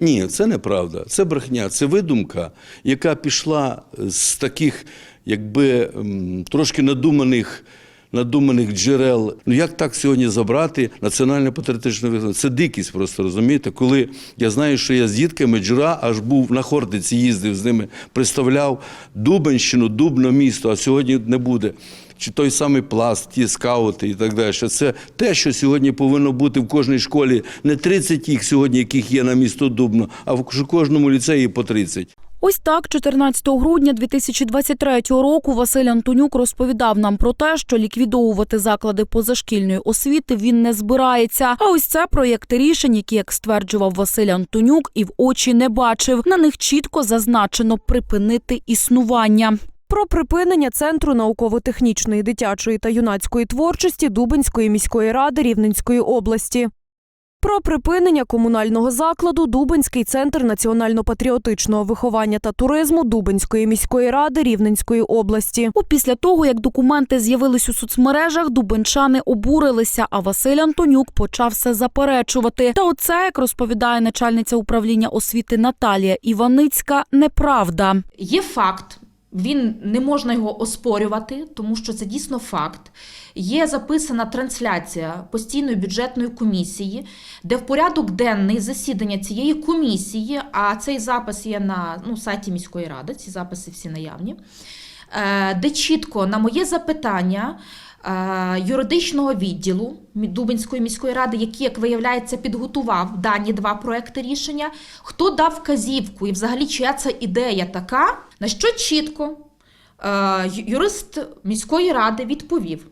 Ні, це неправда. Це брехня, це видумка, яка пішла з таких, якби трошки надуманих. Надуманих джерел. Ну як так сьогодні забрати національне патріотичне виховання? Це дикість просто розумієте. Коли я знаю, що я з дітками джура аж був на Хортиці, їздив з ними, представляв Дубенщину, Дубно місто, а сьогодні не буде. Чи той самий пласт, ті скаути і так далі. Це те, що сьогодні повинно бути в кожній школі. Не 30 їх сьогодні, яких є на місто Дубно, а в кожному ліцеї по 30. Ось так, 14 грудня 2023 року Василь Антонюк розповідав нам про те, що ліквідовувати заклади позашкільної освіти він не збирається. А ось це проєкти рішень, які, як стверджував Василь Антонюк, і в очі не бачив. На них чітко зазначено припинити існування. Про припинення центру науково-технічної дитячої та юнацької творчості Дубинської міської ради Рівненської області. Про припинення комунального закладу Дубинський центр національно-патріотичного виховання та туризму Дубинської міської ради Рівненської області. У після того, як документи з'явились у соцмережах, дубенчани обурилися, а Василь Антонюк почав все заперечувати. Та оце, як розповідає начальниця управління освіти Наталія Іваницька, неправда. Є факт, він не можна його оспорювати, тому що це дійсно факт. Є записана трансляція постійної бюджетної комісії, де в порядок денний засідання цієї комісії, а цей запис є на ну, сайті міської ради, ці записи всі наявні, де чітко на моє запитання. е, Юридичного відділу Дубинської міської ради, який, як виявляється, підготував дані два проекти рішення. Хто дав вказівку і взагалі чия це ідея така, на що чітко е, юрист міської ради відповів: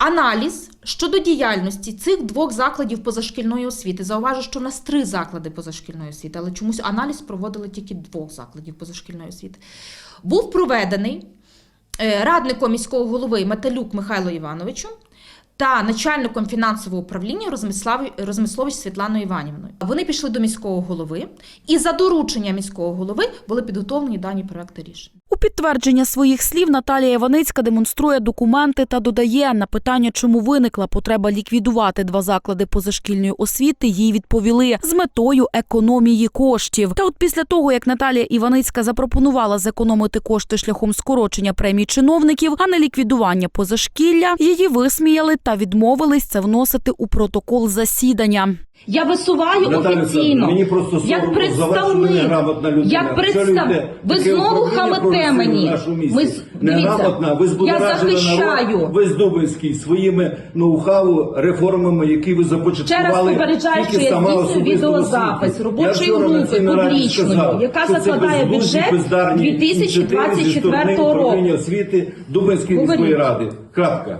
аналіз щодо діяльності цих двох закладів позашкільної освіти. Зауважу, що в нас три заклади позашкільної освіти, але чомусь аналіз проводили тільки двох закладів позашкільної освіти. Був проведений е, радником міського голови Металюк Михайло Івановичем та начальником фінансового управління Розмислович Світланою Іванівною. Вони пішли до міського голови, і за доручення міського голови були підготовлені дані проекти рішень. У підтвердження своїх слів Наталія Іваницька демонструє документи та додає на питання, чому виникла потреба ліквідувати два заклади позашкільної освіти. Їй відповіли з метою економії коштів. Та от після того, як Наталія Іваницька запропонувала зекономити кошти шляхом скорочення премій чиновників, а не ліквідування позашкілля, її висміяли та відмовились це вносити у протокол засідання. Я висуваю Наталя офіційно мені просто як представник. Як представ... Ви знову хамите мені. Ми Неграмотна, ви дивіться, я захищаю. народ, ви з Дубинський своїми ноу-хау, реформами, які ви Ще започаткували. раз попереджаю, що я здійснюю відеозапис робочої групи публічної, яка закладає бюджет бездарні ініціативи зі 2024 сторони року. освіти Дубинської міської ради. Крапка.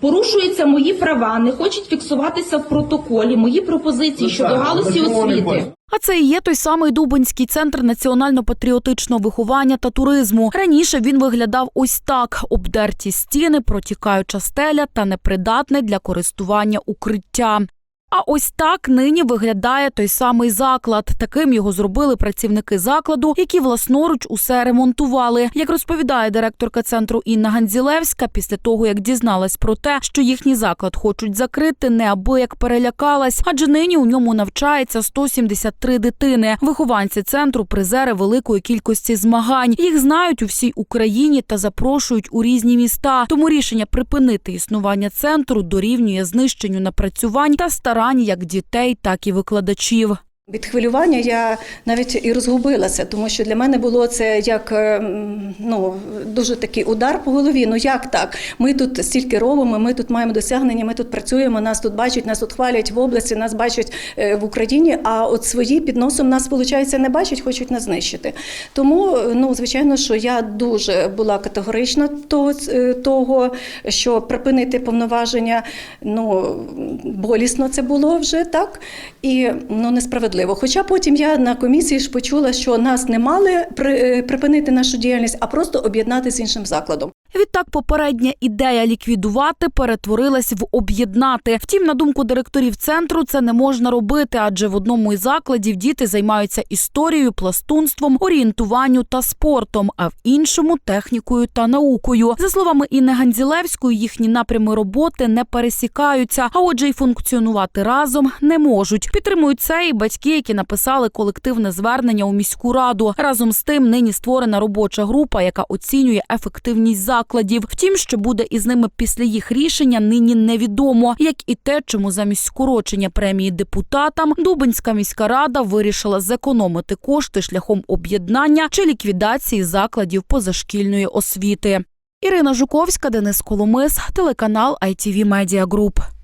Порушуються мої права, не хочуть фіксуватися в протоколі мої пропозиції Ну щодо галузі освіти. А це і є той самий Дубинський центр національно-патріотичного виховання та туризму. Раніше він виглядав ось так: обдерті стіни, протікаюча стеля та непридатне для користування укриття. А ось так нині виглядає той самий заклад. Таким його зробили працівники закладу, які власноруч усе ремонтували. Як розповідає директорка центру Інна Ганзілевська, після того як дізналась про те, що їхній заклад хочуть закрити, неабияк перелякалась, адже нині у ньому навчається 173 дитини. Вихованці центру призери великої кількості змагань. Їх знають у всій Україні та запрошують у різні міста. Тому рішення припинити існування центру дорівнює знищенню напрацювань та старань як дітей, так і викладачів. Від хвилювання я навіть і розгубилася, тому що для мене було це як е, ну, дуже такий удар по голові. Ну як так? Ми тут стільки робимо, ми тут маємо досягнення, ми тут працюємо, нас тут бачать, нас тут хвалять в області, нас бачать е, в Україні. А от свої під носом нас, виходить, не бачать, хочуть нас знищити. Тому, ну звичайно, що я дуже була категорична того, е, того що припинити повноваження, ну болісно це було вже так і ну несправедливо. Хоча потім я на комісії ж почула, що нас не мали при- е, припинити нашу діяльність, а просто об'єднати з іншим закладом. Відтак, попередня ідея ліквідувати перетворилась в об'єднати. Втім, на думку директорів центру, це не можна робити, адже в одному із закладів діти займаються історією, пластунством, орієнтуванню та спортом, а в іншому технікою та наукою. За словами Інни Ганзілевської, їхні напрями роботи не пересікаються, а отже, й функціонувати разом не можуть. Підтримують це і батьки, які написали колективне звернення у міську раду. Разом з тим, нині створена робоча група, яка оцінює ефективність закладів. Втім, що буде із ними після їх рішення, нині невідомо, як і те, чому замість скорочення премії депутатам Дубинська міська рада вирішила зекономити кошти шляхом об'єднання чи ліквідації закладів позашкільної освіти. Ірина Жуковська, Денис Коломис, телеканал ITV Media Group.